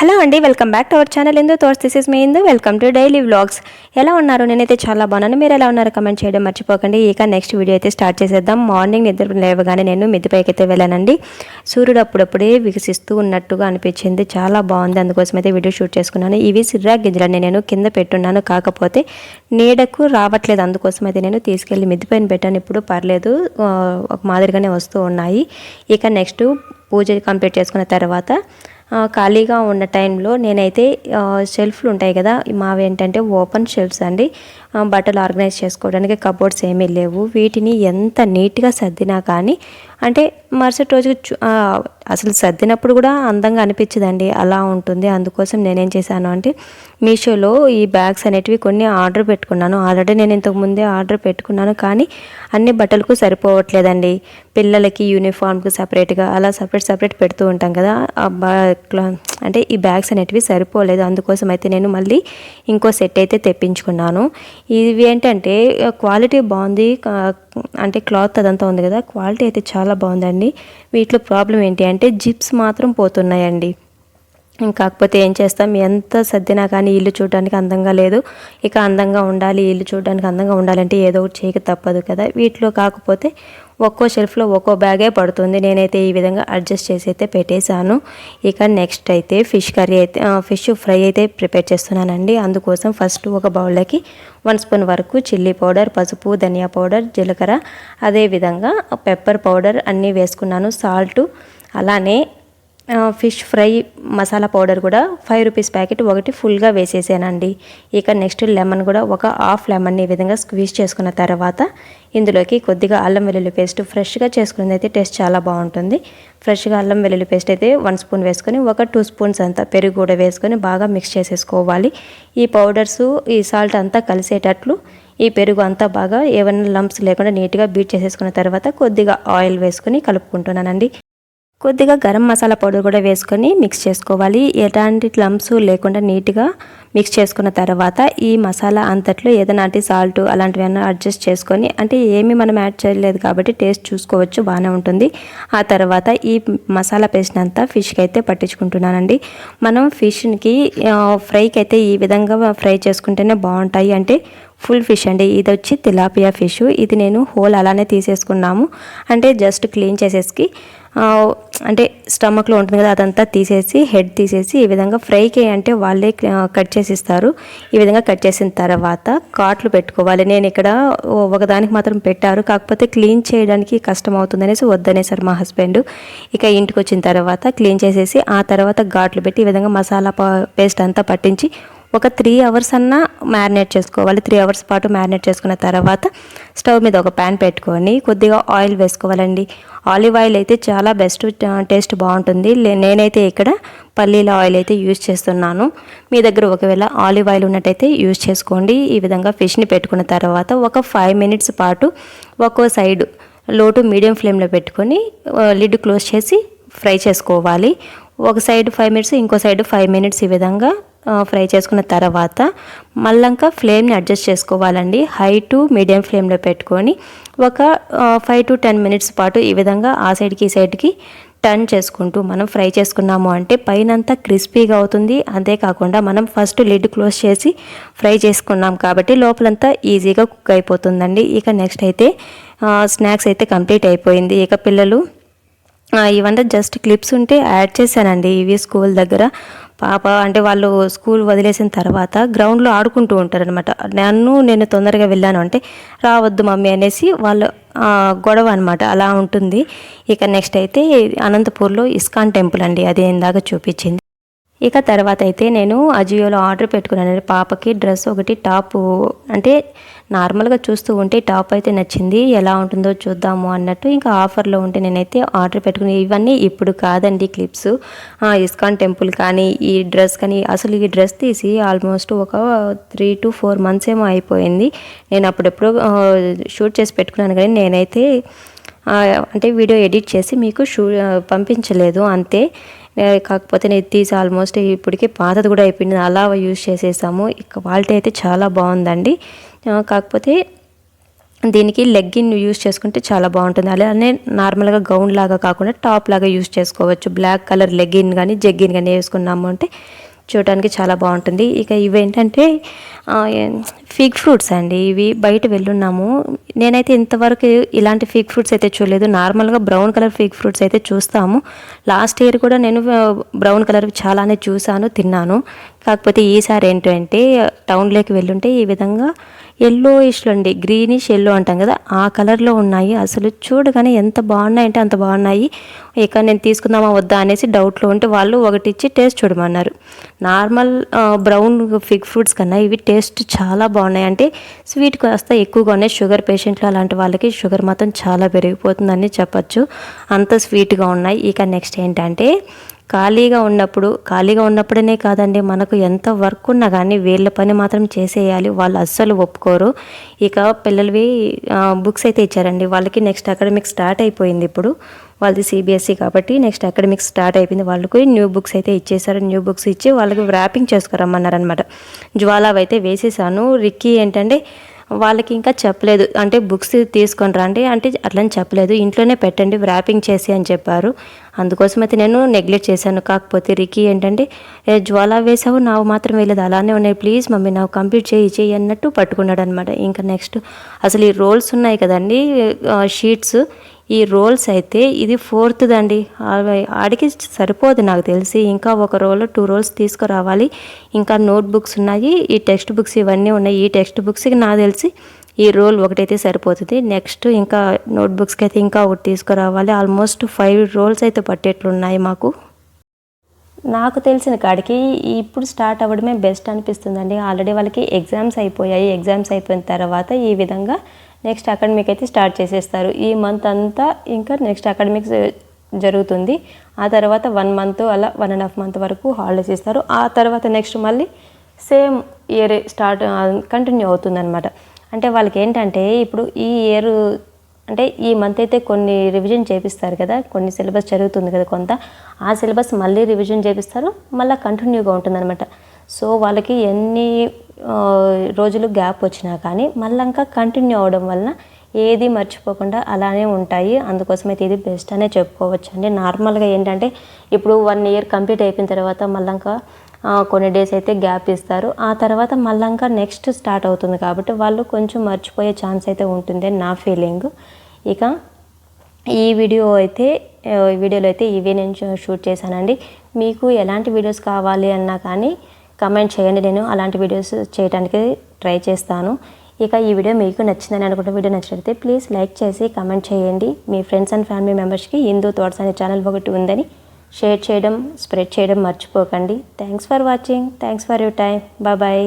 Hello అండి welcome back to our channel ఎందు తోర్స్ this is me Indu. Welcome to daily vlogs. ఎలా ఉన్నారు? నేనైతే చాలా బాగున్నాను. మీరు ఎలా ఉన్నారు? కమెంట్ చేయడం మర్చిపోకండి. ఇక నెక్స్ట్ వీడియో అయితే స్టార్ట్ చేసేద్దాం. మార్నింగ్ నిద్ర లేవగానే నేను మిద్దిపైకి అయితే వెళ్ళానండి. సూర్యుడు అప్పుడప్పుడే వికసిస్తూ ఉన్నట్టుగా అనిపించింది. చాలా బాగుంది. అందుకోసం అయితే వీడియో షూట్ చేసుకున్నాను. ఇవి సిర్రా గింజలని నేను కింద పెట్టున్నాను. కాకపోతే నీడకు రావట్లేదు. అందుకోసం అయితే నేను తీసుకెళ్ళి మిద్దిపైన పెట్టాను. ఇప్పుడు పర్లేదు. ఒక మాదిరిగానే వస్తూ ఉన్నాయి. ఇక నెక్స్ట్ పూజ కంప్లీట్ చేసుకున్న తర్వాత ఖాళీగా ఉన్న టైంలో నేనైతే షెల్ఫ్లు ఉంటాయి కదా మావి ఏంటంటే ఓపెన్ షెల్ఫ్స్ అండి. బట్టలు ఆర్గనైజ్ చేసుకోవడానికి కబోర్డ్స్ ఏమీ లేవు. వీటిని ఎంత నీట్గా సర్దినా కానీ అంటే మరుసటి రోజు అసలు సర్దినప్పుడు కూడా అందంగా అనిపించదండి. అలా ఉంటుంది. అందుకోసం నేనేం చేశాను అంటే మీషోలో ఈ బ్యాగ్స్ అనేటివి కొన్ని ఆర్డర్ పెట్టుకున్నాను. ఆల్రెడీ నేను ఇంతకు ముందే ఆర్డర్ పెట్టుకున్నాను. కానీ అన్ని బట్టలకు సరిపోవట్లేదండి. పిల్లలకి యూనిఫామ్కి సపరేట్గా అలా సపరేట్ సపరేట్ పెడుతూ ఉంటాం కదా. అంటే ఈ బ్యాగ్స్ అనేటివి సరిపోలేదు. అందుకోసం అయితే నేను మళ్ళీ ఇంకో సెట్ అయితే తెప్పించుకున్నాను. ఇవి ఏంటంటే క్వాలిటీ బాగుంది. అంటే క్లాత్ అదంతా ఉంది కదా క్వాలిటీ అయితే చాలా బాగుందండి. వీటిలో ప్రాబ్లం ఏంటి అంటే జిప్స్ మాత్రం పోతున్నాయండి. కాకపోతే ఏం చేస్తాం ఎంత సర్దినా కానీ ఇల్లు చూడడానికి అందంగా లేదు. ఇక అందంగా ఉండాలి ఇల్లు చూడడానికి అందంగా ఉండాలంటే ఏదో ఒకటి చేయక తప్పదు కదా. వీటిలో కాకపోతే ఒక్కో షెల్ఫ్లో ఒక్కో బ్యాగే పడుతుంది. నేనైతే ఈ విధంగా అడ్జస్ట్ చేసి అయితే పెట్టేశాను. ఇక నెక్స్ట్ అయితే ఫిష్ కర్రీ అయితే ఫిష్ ఫ్రై అయితే ప్రిపేర్ చేస్తున్నానండి. అందుకోసం ఫస్ట్ ఒక బౌల్లోకి వన్ స్పూన్ వరకు చిల్లీ పౌడర్ పసుపు ధనియా పౌడర్ జీలకర్ర. అదేవిధంగా పెప్పర్ పౌడర్ అన్నీ వేసుకున్నాను. సాల్ట్ అలానే ఫిష్ ఫ్రై మసాలా పౌడర్ కూడా ఫైవ్ రూపీస్ ప్యాకెట్ ఒకటి ఫుల్గా వేసేసానండి. ఇక నెక్స్ట్ లెమన్ కూడా ఒక హాఫ్ లెమన్ ఈ విధంగా స్క్వీజ్ చేసుకున్న తర్వాత ఇందులోకి కొద్దిగా అల్లం వెల్లుల్లి పేస్ట్ ఫ్రెష్గా చేసుకున్నది అయితే టేస్ట్ చాలా బాగుంటుంది. ఫ్రెష్గా అల్లం వెల్లుల్లి పేస్ట్ అయితే వన్ స్పూన్ వేసుకొని ఒక టూ స్పూన్స్ అంతా పెరుగు కూడా వేసుకొని బాగా మిక్స్ చేసేసుకోవాలి. ఈ పౌడర్స్ ఈ సాల్ట్ అంతా కలిసేటట్లు ఈ పెరుగు అంతా బాగా ఏమైనా లంప్స్ లేకుండా నీట్గా బీట్ చేసేసుకున్న తర్వాత కొద్దిగా ఆయిల్ వేసుకొని కలుపుకుంటున్నానండి. కొద్దిగా గరం మసాలా పౌడర్ కూడా వేసుకొని మిక్స్ చేసుకోవాలి. ఎలాంటి లమ్స్ లేకుండా నీట్గా మిక్స్ చేసుకున్న తర్వాత ఈ మసాలా అంతట్లో ఏదైనా సాల్ట్ అలాంటివన్నీ అడ్జస్ట్ చేసుకొని అంటే ఏమి మనం యాడ్ చేయలేదు కాబట్టి టేస్ట్ చూసుకోవచ్చు బాగానే ఉంటుంది. ఆ తర్వాత ఈ మసాలా పేస్ట్ అంతా ఫిష్కి అయితే పట్టించుకుంటున్నానండి. మనం ఫిష్కి ఫ్రైకి అయితే ఈ విధంగా ఫ్రై చేసుకుంటేనే బాగుంటాయి. అంటే ఫుల్ ఫిష్ అండి. ఇది వచ్చి తిలాపియా ఫిష్ ఇది నేను హోల్ అలానే తీసేసుకున్నాము. అంటే జస్ట్ క్లీన్ చేసేసి అంటే స్టమక్లో ఉంటుంది కదా అదంతా తీసేసి హెడ్ తీసేసి ఈ విధంగా ఫ్రైకి అంటే వాళ్ళే కట్ చేసి ఇస్తారు ఈ విధంగా కట్ చేసిన తర్వాత కాట్లు పెట్టుకోవాలి. నేను ఇక్కడ ఒకదానికి మాత్రం పెట్టారు. కాకపోతే క్లీన్ చేయడానికి కష్టం అవుతుంది అనేసి వద్దనేసారు మా హస్బెండ్. ఇక ఇంటికి వచ్చిన తర్వాత క్లీన్ చేసేసి ఆ తర్వాత ఘాట్లు పెట్టి ఈ విధంగా మసాలా పేస్ట్ అంతా పట్టించి ఒక త్రీ అవర్స్ అన్నా మ్యారినేట్ చేసుకోవాలి. త్రీ అవర్స్ పాటు మ్యారినేట్ చేసుకున్న తర్వాత స్టవ్ మీద ఒక ప్యాన్ పెట్టుకొని కొద్దిగా ఆయిల్ వేసుకోవాలండి. ఆలివ్ ఆయిల్ అయితే చాలా బెస్ట్ టేస్ట్ బాగుంటుంది. లే- నేనైతే ఇక్కడ పల్లీల ఆయిల్ అయితే యూజ్ చేస్తున్నాను. మీ దగ్గర ఒకవేళ ఆలివ్ ఆయిల్ ఉన్నట్టయితే యూజ్ చేసుకోండి. ఈ విధంగా ఫిష్ని పెట్టుకున్న తర్వాత ఒక ఫైవ్ మినిట్స్ పాటు ఒక్కో సైడ్లో టు మీడియం ఫ్లేమ్లో పెట్టుకొని లిడ్ క్లోజ్ చేసి ఫ్రై చేసుకోవాలి. ఒక సైడ్ ఫైవ్ మినిట్స్ ఇంకో సైడ్ ఫైవ్ మినిట్స్ ఈ విధంగా ఫ్రై చేసుకున్న తర్వాత మళ్ళంక ఫ్లేమ్ని అడ్జస్ట్ చేసుకోవాలండి. హై టు మీడియం ఫ్లేమ్లో పెట్టుకొని ఒక ఫైవ్ టు టెన్ మినిట్స్ పాటు ఈ విధంగా ఆ సైడ్కి ఈ సైడ్కి టర్న్ చేసుకుంటూ మనం ఫ్రై చేసుకున్నాము అంటే పైనంతా క్రిస్పీగా అవుతుంది. అంతేకాకుండా మనం ఫస్ట్ లిడ్ క్లోజ్ చేసి ఫ్రై చేసుకున్నాం కాబట్టి లోపలంతా ఈజీగా కుక్ అయిపోతుందండి. ఇక నెక్స్ట్ అయితే స్నాక్స్ అయితే కంప్లీట్ అయిపోయింది. ఇక పిల్లలు ఇవంతా జస్ట్ క్లిప్స్ ఉంటే యాడ్ చేశానండి. ఇవి స్కూల్ దగ్గర పాప అంటే వాళ్ళు స్కూల్ వదిలేసిన తర్వాత గ్రౌండ్లో ఆడుకుంటూ ఉంటారనమాట నన్ను నేను తొందరగా వెళ్ళాను అంటే రావద్దు మమ్మీ అనేసి వాళ్ళు గొడవ అనమాట అలా ఉంటుంది. ఇక నెక్స్ట్ అయితే అనంతపూర్లో ఇస్కాన్ టెంపుల్ అండి. అది ఇందాక చూపించింది. ఇక తర్వాత అయితే నేను అజియోలో ఆర్డర్ పెట్టుకున్నాను. పాపకి డ్రెస్ ఒకటి టాప్ అంటే నార్మల్గా చూస్తూ ఉంటే టాప్ అయితే నచ్చింది. ఎలా ఉంటుందో చూద్దాము అన్నట్టు ఇంకా ఆఫర్లో ఉంటే నేనైతే ఆర్డర్ పెట్టుకుని ఇవన్నీ ఇప్పుడు కాదండి క్లిప్స్. ఇస్కాన్ టెంపుల్ కానీ ఈ డ్రెస్ కానీ అసలు ఈ డ్రెస్ తీసి ఆల్మోస్ట్ ఒక త్రీ టు ఫోర్ మంత్స్ ఏమో అయిపోయింది. నేను అప్పుడెప్పుడు షూట్ చేసి పెట్టుకున్నాను కానీ నేనైతే అంటే వీడియో ఎడిట్ చేసి మీకు షూ పంపించలేదు. అంతే. కాకపోతే నేను తీసి ఆల్మోస్ట్ ఇప్పటికి పాతది కూడా అయిపోయింది. అలా యూజ్ చేసేసాము. క్వాలిటీ అయితే చాలా బాగుందండి. కాకపోతే దీనికి లెగ్గిన్ యూస్ చేసుకుంటే చాలా బాగుంటుంది. అలానే నార్మల్గా గౌన్ లాగా కాకుండా టాప్ లాగా యూస్ చేసుకోవచ్చు. బ్లాక్ కలర్ లెగ్గిన్ కానీ జగ్గిన్ కానీ వేసుకున్నాము అంటే చూడడానికి చాలా బాగుంటుంది. ఇక ఇవేంటంటే ఫిగ్ ఫ్రూట్స్ అండి. ఇవి బయట వెళ్ళున్నాము. నేనైతే ఇంతవరకు ఇలాంటి ఫిగ్ ఫ్రూట్స్ అయితే చూడలేదు. నార్మల్గా బ్రౌన్ కలర్ ఫిగ్ ఫ్రూట్స్ అయితే చూస్తాము. లాస్ట్ ఇయర్ కూడా నేను బ్రౌన్ కలర్ చాలానే చూశాను తిన్నాను. కాకపోతే ఈసారి ఏంటంటే టౌన్లోకి వెళ్ళుంటే ఈ విధంగా ఎల్లోయిష్లో అండి గ్రీనిష్ ఎల్లో అంటాం కదా ఆ కలర్లో ఉన్నాయి. అసలు చూడగానే ఎంత బాగున్నాయంటే అంత బాగున్నాయి. ఇక నేను తీసుకుందామా వద్దా అనేసి డౌట్లో ఉంటే వాళ్ళు ఒకటి ఇచ్చి టేస్ట్ చూడమన్నారు నార్మల్ బ్రౌన్ ఫిగ్ ఫ్రూట్స్ కన్నా ఇవి టేస్ట్ చాలా బాగున్నాయి. అంటే స్వీట్ కాస్త ఎక్కువగా ఉన్నాయి. షుగర్ పేషెంట్లు అలాంటి వాళ్ళకి షుగర్ మాత్రం చాలా పెరిగిపోతుందని చెప్పచ్చు. అంత స్వీట్గా ఉన్నాయి. ఇక నెక్స్ట్ ఏంటంటే ఖాళీగా ఉన్నప్పుడు ఖాళీగా ఉన్నప్పుడనే కాదండి మనకు ఎంత వర్క్ ఉన్నా కానీ వీళ్ళ పని మాత్రం చేసేయాలి. వాళ్ళు అస్సలు ఒప్పుకోరు. ఇక పిల్లలవి బుక్స్ అయితే ఇచ్చారండి. వాళ్ళకి నెక్స్ట్ అకాడమిక్ స్టార్ట్ అయిపోయింది ఇప్పుడు. వాళ్ళది సిబిఎస్ఈ కాబట్టి నెక్స్ట్ అకాడమిక్ స్టార్ట్ అయిపోయింది. వాళ్ళకి న్యూ బుక్స్ అయితే ఇచ్చేసారు న్యూ బుక్స్ ఇచ్చి వాళ్ళకి ర్యాపింగ్ చేసుకురమ్మన్నారనమాట జ్వాలావ్ అయితే వేసేసాను. రిక్కీ ఏంటంటే వాళ్ళకి ఇంకా చెప్పలేదు. అంటే బుక్స్ తీసుకొని రండి అంటే అట్లని చెప్పలేదు. ఇంట్లోనే పెట్టండి ర్యాపింగ్ చేసి అని చెప్పారు. అందుకోసం అయితే నేను నెగ్లెక్ట్ చేశాను. కాకపోతే రికి ఏంటంటే జ్వాలా వేసావు నావు మాత్రం వేయలేదు అలానే ఉన్నాయి. ప్లీజ్ మమ్మీ నాకు కంప్లీట్ చేయి చేయి అన్నట్టు పట్టుకున్నాడు అనమాట ఇంకా నెక్స్ట్ అసలు ఈ రోల్స్ ఉన్నాయి కదండి షీట్స్. ఈ రోల్స్ అయితే ఇది ఫోర్త్ అండి ఆడికి సరిపోదు నాకు తెలిసి. ఇంకా ఒక రోల్ టూ రోల్స్ తీసుకురావాలి. ఇంకా నోట్ బుక్స్ ఉన్నాయి. ఈ టెక్స్ట్ బుక్స్ ఇవన్నీ ఉన్నాయి. ఈ టెక్స్ట్ బుక్స్కి నాకు తెలిసి ఈ రోల్ ఒకటైతే సరిపోతుంది. నెక్స్ట్ ఇంకా నోట్ బుక్స్కి అయితే ఇంకా ఒకటి తీసుకురావాలి. ఆల్మోస్ట్ ఫైవ్ రోల్స్ అయితే పట్టేట్లున్నాయి మాకు. నాకు తెలిసిన కాడికి ఇప్పుడు స్టార్ట్ అవ్వడమే బెస్ట్ అనిపిస్తుందండి. ఆల్రెడీ వాళ్ళకి ఎగ్జామ్స్ అయిపోయాయి. ఎగ్జామ్స్ అయిపోయిన తర్వాత ఈ విధంగా నెక్స్ట్ అకాడమిక్ అయితే స్టార్ట్ చేసేస్తారు. ఈ మంత్ అంతా ఇంకా నెక్స్ట్ అకాడమిక్స్ జరుగుతుంది. ఆ తర్వాత వన్ మంత్ అలా వన్ అండ్ హాఫ్ మంత్ వరకు హాలిడేస్ ఇస్తారు. ఆ తర్వాత నెక్స్ట్ మళ్ళీ సేమ్ ఇయర్ స్టార్ట్ కంటిన్యూ అవుతుందన్నమాట. అంటే వాళ్ళకి ఏంటంటే ఇప్పుడు ఈ ఇయర్ అంటే ఈ మంత్ అయితే కొన్ని రివిజన్ చేపిస్తారు కదా కొన్ని సిలబస్ జరుగుతుంది కదా కొంత ఆ సిలబస్ మళ్ళీ రివిజన్ చేపిస్తారు. మళ్ళీ కంటిన్యూగా ఉంటుందన్నమాట. సో వాళ్ళకి ఎన్ని రోజులు గ్యాప్ వచ్చినా కానీ మళ్ళీ ఇంకా కంటిన్యూ అవ్వడం వలన ఏది మర్చిపోకుండా అలానే ఉంటాయి. అందుకోసమైతే ఇది బెస్ట్ అనే చెప్పుకోవచ్చు అండి నార్మల్గా ఏంటంటే ఇప్పుడు వన్ ఇయర్ కంప్లీట్ అయిపోయిన తర్వాత మళ్ళీ ఇంకా కొన్ని డేస్ అయితే గ్యాప్ ఇస్తారు. ఆ తర్వాత మళ్ళీ ఇంకా నెక్స్ట్ స్టార్ట్ అవుతుంది కాబట్టి వాళ్ళు కొంచెం మర్చిపోయే ఛాన్స్ అయితే ఉంటుంది నా ఫీలింగ్. ఇక ఈ వీడియో అయితే ఈ వీడియోలో అయితే ఇవే నేను షూట్ చేశానండి. మీకు ఎలాంటి వీడియోస్ కావాలి అన్నా కానీ కమెంట్ చేయండి. నేను అలాంటి వీడియోస్ చేయడానికి ట్రై చేస్తాను. ఇక ఈ వీడియో మీకు నచ్చిందని అనుకుంటే వీడియో నచ్చినట్లయితే ప్లీజ్ లైక్ చేసి కమెంట్ చేయండి. మీ ఫ్రెండ్స్ అండ్ ఫ్యామిలీ మెంబర్స్కి హిందూ థాట్స్ అనే ఛానల్ ఒకటి ఉందని షేర్ చేయడం స్ప్రెడ్ చేయడం మర్చిపోకండి. Thanks for watching thanks for your time bye